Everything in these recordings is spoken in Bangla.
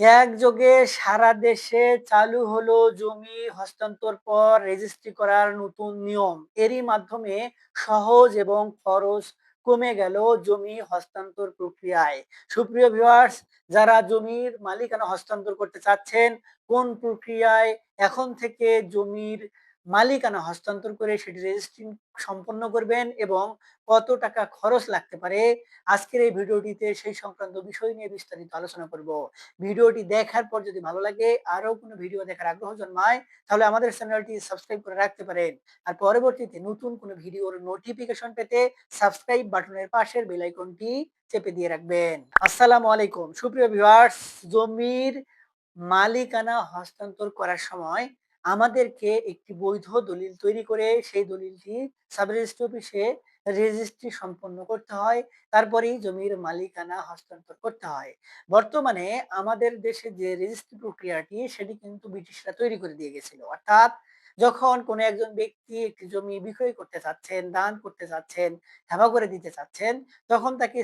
একযোগে সারা দেশে চালু হলো জমি হস্তান্তর পর রেজিস্ট্রি করার নতুন নিয়ম। এরই মাধ্যমে সহজ এবং খরচ কমে গেল জমি হস্তান্তর প্রক্রিয়ায়। সুপ্রিয় ভিউয়ার্স যারা জমির মালিকানা হস্তান্তর করতে চাচ্ছেন, কোন প্রক্রিয়ায় এখন থেকে জমির মালিকানা হস্তান্তর করে সেটি রেজিস্ট্রি সম্পন্ন করবেন এবং কত টাকা খরচ লাগতে পারে, আজকের এই ভিডিওটিতে সেই সংক্রান্ত বিষয় নিয়ে বিস্তারিত আলোচনা করব। ভিডিওটি দেখার পর যদি ভালো লাগে আরও কোনো ভিডিও দেখার আগ্রহ জন্মায়, তাহলে আমাদের চ্যানেলটি সাবস্ক্রাইব করে রাখতে পারেন। আর পরবর্তীতে নতুন কোনো ভিডিওর নোটিফিকেশন পেতে সাবস্ক্রাইব বাটনের পাশের বেল আইকনটি চেপে দিয়ে রাখবেন। আসসালামু আলাইকুম। সুপ্রিয় ভিউয়ার্স জমির মালিকানা হস্তান্তর করার সময় আমাদেরকে একটি বৈধ দলিল তৈরি করে সেই দলিলটি সাব রেজিস্ট্রি অফিসে রেজিস্ট্রি সম্পন্ন করতে হয়। তারপরেই জমির মালিকানা হস্তান্তর করতে হয়। বর্তমানে আমাদের দেশে যে রেজিস্ট্রি প্রক্রিয়াটি, সেটি কিন্তু ব্রিটিশরা তৈরি করে দিয়ে গেছিল। অর্থাৎ যখন কোনো একজন ব্যক্তি একটি জমি বিক্রয় করতে চাচ্ছেন, দান করতে চাচ্ছেন হেবা করে দিতে চাচ্ছেন, তখন তাকে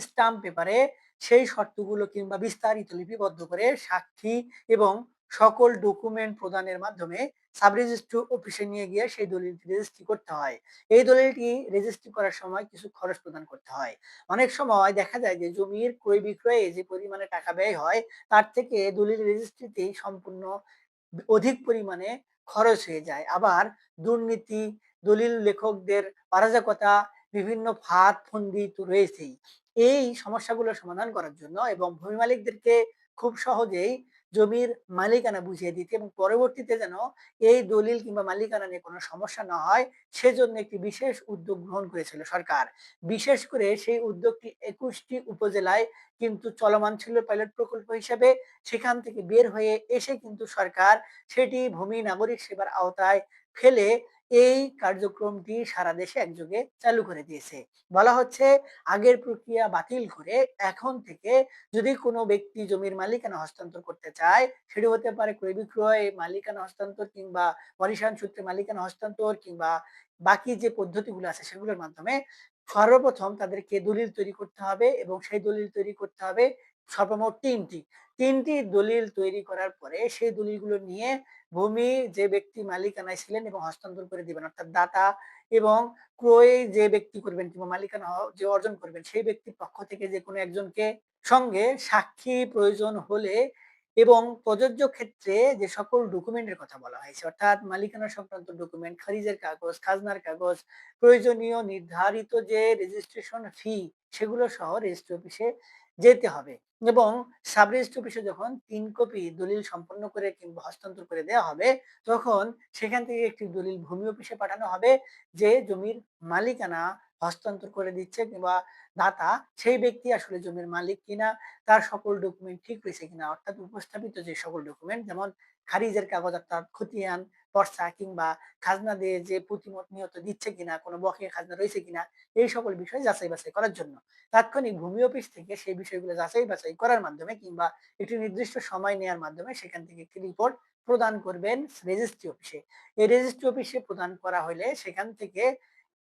স্টাম্প পেপারে সেই শর্তগুলো কিংবা বিস্তারিত লিপিবদ্ধ করে সাক্ষী এবং সকল ডকুমেন্ট প্রদানের মাধ্যমে সাব রেজিস্ট্রি অফিসে নিয়ে গিয়ে সেই দলিলটি রেজিস্ট্রি করতে হয়। এই দলিলটি রেজিস্ট্রি করার সময় কিছু খরচ প্রদান করতে হয়। অনেক সময় দেখা যায় যে জমির ক্রয় বিক্রয়ে যে পরিমাণে টাকা ব্যয় হয়, তার থেকে দলিল রেজিস্ট্রিতেই সম্পূর্ণ অধিক পরিমাণে খরচ হয়ে যায়। আবার দুর্নীতি, দলিল লেখকদের অরাজকতা, বিভিন্ন ফাঁদ ফন্দি তো রয়েছেই। এই সমস্যাগুলো সমাধান করার জন্য এবং ভূমি মালিকদেরকে খুব সহজেই জমির মালিকানা বুঝিয়ে দিতে এবং পরবর্তীতে যেন এই দলিল কিংবা মালিকানা নিয়ে কোনো সমস্যা না হয়, সেজন্য একটি বিশেষ উদ্যোগ গ্রহণ করেছিল সরকার। বিশেষ করে সেই উদ্যোগটি একুশটি উপজেলায় কিন্তু চলমান ছিল পাইলট প্রকল্প হিসেবে। সেখান থেকে বের হয়ে এসে কিন্তু সরকার সেটি ভূমি নাগরিক সেবার আওতায় ফেলে এই কার্যক্রমটি সারা দেশে একযোগে চালু করে দিয়েছে। বলা হচ্ছে, আগের প্রক্রিয়া বাতিল করে এখন থেকে যদি কোনো ব্যক্তি জমির মালিকানা হস্তান্তর করতে চায়, সেটি হতে পারে ক্রয় বিক্রয় মালিকানা হস্তান্তর কিংবা ওয়ারিশান সূত্রে মালিকানা হস্তান্তর কিংবা বাকি যে পদ্ধতিগুলো আছে সেগুলোর মাধ্যমে সর্বপ্রথম তাদেরকে দলিল তৈরি করতে হবে এবং সেই দলিল তৈরি করতে হবে সর্বমোট তিনটি। তিনটি দলিল তৈরি করার পরে সেই দলিলগুলো নিয়ে ভূমি যে ব্যক্তি মালিকানায় ছিলেন এবং হস্তান্তর করে দিবেন, অর্থাৎ দাতা এবং ক্রয় যে ব্যক্তি করবেন কিংবা মালিকানা যে অর্জন করবেন, সেই ব্যক্তির পক্ষ থেকে যে কোনো একজনকে সঙ্গে সাক্ষী প্রয়োজন হলে এবং প্রযোজ্য ক্ষেত্রে যে সকল ডকুমেন্টের কথা বলা হয়েছে, অর্থাৎ মালিকানা সংক্রান্ত ডকুমেন্ট খারিজের কাগজ, খাজনার কাগজ, প্রয়োজনীয় নির্ধারিত যে রেজিস্ট্রেশন ফি সেগুলো সহ রেজিস্ট্রি অফিসে যেতে হবে এবং সাব রেজিস্ট্রি অফিসে যখন তিন কপি দলিল সম্পন্ন করে কিংবা হস্তান্তর করে দেওয়া হবে, তখন সেখান থেকে একটি দলিল ভূমি অফিসে পাঠানো হবে যে জমির মালিকানা হস্তান্তর করে দিচ্ছে কিংবা দাতা সেই ব্যক্তি আসলে জমির মালিক কিনা, তার সকল ডকুমেন্ট ঠিক রয়েছে কিনা, অর্থাৎ উপস্থাপিত যে সকল ডকুমেন্ট যেমন খারিজের কাগজ অর্থাৎ খতিয়ান পর্চা কিংবা খাজনা দিয়ে যে প্রতিমত নিয়ত দিচ্ছে কিনা, কোনো বকেয়া খাজনা রয়েছে কিনা, এই সকল বিষয় যাচাই বাছাই করার জন্য। তাৎক্ষণিক ভূমি অফিস থেকে সেই বিষয়গুলো যাচাই বাছাই করার মাধ্যমে কিংবা একটি নির্দিষ্ট সময় নেওয়ার মাধ্যমে সেখান থেকে একটি রিপোর্ট প্রদান করবেন রেজিস্ট্রি অফিসে এই রেজিস্ট্রি অফিসে প্রদান করা হলে সেখান থেকে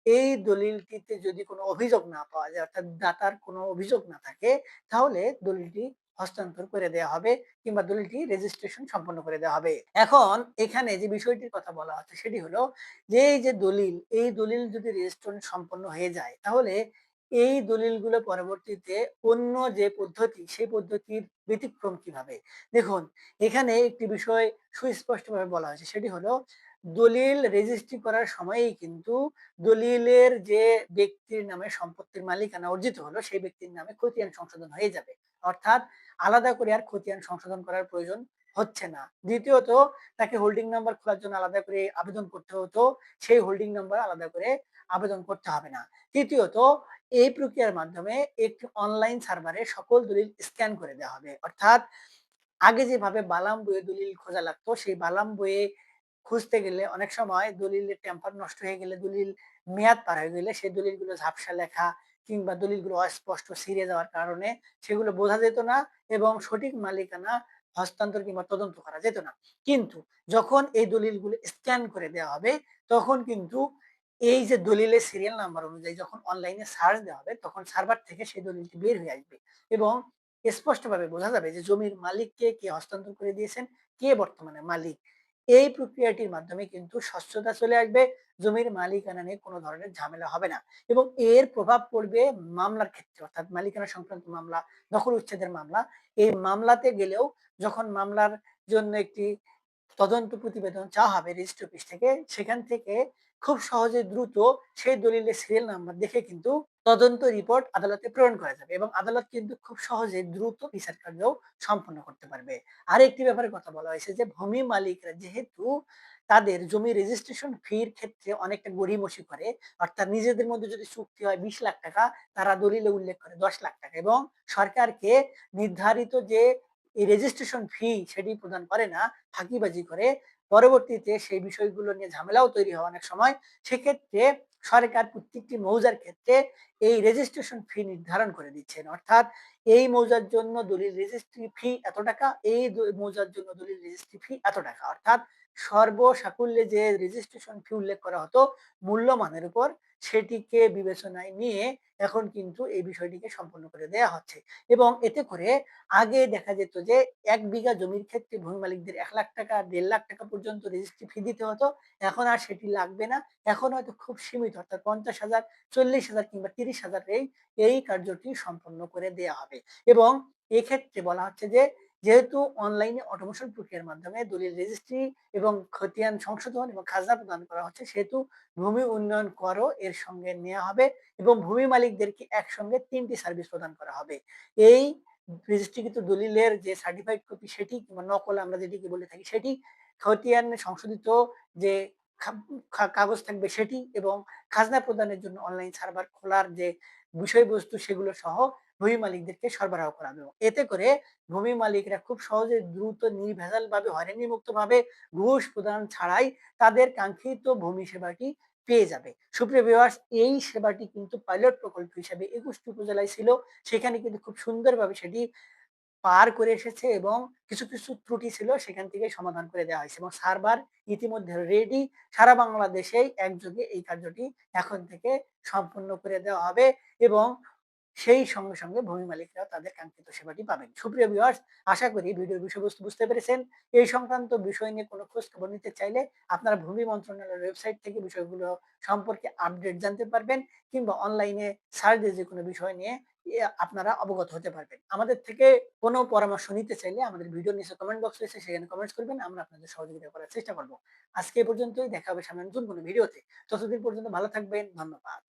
এই দলিলটিতে যদি কোনো অভিযোগ না পাওয়া যায়, অর্থাৎ দাতার কোনো অভিযোগ না থাকে, তাহলে দলিলটি হস্তান্তর করে দেওয়া হবে কিংবা দলিলটি রেজিস্ট্রেশন সম্পন্ন করে দেওয়া হবে। এখন এখানে যে বিষয়টির কথা বলা হচ্ছে সেটি হলো যে এই যে দলিল, এই দলিল যদি রেজিস্ট্রেশন সম্পন্ন হয়ে যায়, তাহলে এই দলিলগুলো পরবর্তীতে অন্য যে পদ্ধতি, সেই পদ্ধতির ব্যতিক্রম কীভাবে? দেখুন, এখানে একটি বিষয় সুস্পষ্টভাবে বলা হয়েছে, সেটি হলো দলিল রেজিস্ট্রি করার সময়ই কিন্তু দলিলের যে ব্যক্তির নামে সম্পত্তির মালিকানা অর্জিত হলো, সেই ব্যক্তির নামে খতিয়ান সংশোধন হয়ে যাবে। অর্থাৎ আলাদা করে আর খতিয়ান সংশোধন করার প্রয়োজন হচ্ছে না। দ্বিতীয়ত, তাকে হোল্ডিং নাম্বার খোলার জন্য আলাদা করে আবেদন করতে হতো, সেই হোল্ডিং নাম্বার আলাদা করে আবেদন করতে হবে না। তৃতীয়ত, এই প্রক্রিয়ার মাধ্যমে একটি অনলাইন সার্ভারে সকল দলিল স্ক্যান করে দেওয়া হবে। অর্থাৎ আগে যেভাবে বালাম বইয়ে দলিল খোঁজা লাগতো, সেই বালাম বইয়ে খুঁজতে গেলে অনেক সময় দলিলের টেম্পার নষ্ট হয়ে গেলে, দলিল মেয়াদ পার হয়ে গেলে সেই দলিলগুলো ঝাপসা লেখা কিংবা দলিলগুলো অস্পষ্ট ছিঁড়ে যাওয়ার কারণে সেগুলো বোঝা যেত না এবং সঠিক মালিকানা হস্তান্তর কিংবা তদন্ত করা যেত না কিন্তু যখন এই দলিলগুলো স্ক্যান করে দেওয়া হবে তখন কিন্তু এই যে দলিলের সিরিয়াল নাম্বার অনুযায়ী যখন অনলাইনে সার্চ দেওয়া হবে তখন সার্ভার থেকে সেই দলিলটি বের হয়ে আসবে এবং স্পষ্টভাবে বোঝা যাবে যে জমির মালিককে কে হস্তান্তর করে দিয়েছেন, কে বর্তমানে মালিক। এই প্রক্রিয়াটির মাধ্যমে কিন্তু স্বচ্ছতা চলে আসবে। জমির মালিকানা নিয়ে কোনো ধরনের ঝামেলা হবে না এবং এর প্রভাব পড়বে মামলার ক্ষেত্রে অর্থাৎ মালিকানা সংক্রান্ত মামলা, দখল উচ্ছেদের মামলা। এই মামলাতে গেলেও যখন মামলার জন্য একটি তদন্ত প্রতিবেদন চাওয়া হবে রেজিস্ট্রি অফিস থেকে, সেখান থেকে খুব সহজে দ্রুত সেই দলিলের সিরিয়াল নাম্বার দেখে কিন্তু তদন্ত রিপোর্ট আদালতে প্রেরণ করা যাবে এবং আদালত কিন্তু খুব সহজে দ্রুত বিচার কার্য সম্পন্ন করতে পারবে। আরেকটি ব্যাপারে কথা বলা হয়েছে যে ভূমি মালিকরা যেহেতু তাদের জমি রেজিস্ট্রেশন ফির ক্ষেত্রে অনেকটা গড়িমসি করে, অর্থাৎ নিজেদের মধ্যে যদি চুক্তি হয় ২০ লাখ টাকা, তারা দলিলে উল্লেখ করে ১০ লাখ টাকা এবং সরকারকে নির্ধারিত যে রেজিস্ট্রেশন ফি সেটি প্রদান করে না, ফাঁকিবাজি করে। পরবর্তীতে সেই বিষয়গুলো নিয়ে ঝামেলাও তৈরি হয় অনেক সময়। সেক্ষেত্রে সরকার প্রত্যেকটি মৌজার ক্ষেত্রে এই রেজিস্ট্রেশন ফি নির্ধারণ করে দিচ্ছেন। অর্থাৎ এই মৌজার জন্য দলিল রেজিস্ট্রি ফি এত টাকা, এই মৌজার জন্য দলিল রেজিস্ট্রি ফি এত টাকা। অর্থাৎ সর্বসাকুল্যে যে রেজিস্ট্রেশন ফি উল্লেখ করা হতো মূল্যমানের উপর, সেটিকে বিবেচনায় নিয়ে এখন কিন্তু এই বিষয়টিকে সম্পন্ন করে দেয়া হচ্ছে। এবং এতে করে আগে দেখা যেত যে ১ বিঘা জমির ক্ষেত্রে ভূমি মালিকদের ৳১,০০,০০০ ৳১.৫ লাখ টাকা পর্যন্ত রেজিস্ট্রি ফি দিতে হতো। এখন আর সেটি লাগবে না। এখন হয়তো খুব সীমিত অর্থাৎ ৫০,০০০, ৪০,০০০ কিংবা ৩০,০০০ এই, এই কার্যটি সম্পন্ন করে দেয়া হবে। এবং এক্ষেত্রে বলা হচ্ছে যে যেহেতু অনলাইনে অটোমেশন প্রক্রিয়ার মাধ্যমে দলিল রেজিস্ট্রি এবং খতিয়ান সংশোধন এবং খাজনা প্রদান করা হচ্ছে সেহেতু ভূমি উন্নয়ন করও এর সঙ্গে নেয়া হবে এবং ভূমি মালিকদেরকে একসঙ্গে ৩ টি সার্ভিস প্রদান করা হবে। এই রেজিস্ট্রিকৃত দলিলের যে সার্টিফাইড কপি সেটি কিংবা নকল আমরা যেটিকে বলে থাকি সেটি, খতিয়ান সংশোধিত যে কাগজ থাকবে সেটি এবং খাজনা প্রদানের জন্য অনলাইন সার্ভার খোলার যে বিষয়বস্তু সেগুলো সহ ভূমি মালিকদেরকে সরবরাহ করা হবে। এতে করে ভূমি মালিকরা খুব সহজে দ্রুত নির্ভেজালভাবে হয়রানিমুক্তভাবে ঘুষ প্রদান ছাড়াই তাদের কাঙ্ক্ষিত ভূমি সেবাটি পেয়ে যাবে। সুপ্রিয় ভিউয়ার্স এই সেবাটি কিন্তু পাইলট প্রকল্প হিসেবে একুশটি উপজেলায় ছিল। সেখানে কিন্তু খুব সুন্দরভাবে সেটি পার করে এসেছে এবং কিছু, কিছু ত্রুটি ছিল সেখান থেকে সমাধান করে দেওয়া হয়েছে এবং সার্ভার ইতিমধ্যে রেডি। সারা বাংলাদেশেই একযোগে এই কার্যটি এখন থেকে সম্পন্ন করে দেওয়া হবে এবং সেই সঙ্গে, সঙ্গে ভূমি মালিকরা তাদের কাঙ্ক্ষিত সেবাটি পাবেন। সুপ্রিয় ভিউয়ার্স আশা করি ভিডিওর বিষয়বস্তু বুঝতে পেরেছেন। এই সংক্রান্ত বিষয় নিয়ে কোনো খোঁজখবর নিতে চাইলে আপনারা ভূমি মন্ত্রণালয়ের ওয়েবসাইট থেকে বিষয়গুলো সম্পর্কে আপডেট জানতে পারবেন কিংবা অনলাইনে সার্চ দিয়ে যেকোনো বিষয় নিয়ে আপনারা অবগত হতে পারবেন। আমাদের থেকে কোনো পরামর্শ নিতে চাইলে আমাদের ভিডিওর নিচে কমেন্ট বক্স রয়েছে সেখানে কমেন্টস করবেন। আমরা আপনাদের সহযোগিতা করার চেষ্টা করব আজকে পর্যন্তই দেখা হবে সামনে নতুন কোনো ভিডিওতে। ততদিন পর্যন্ত ভালো থাকবেন। ধন্যবাদ।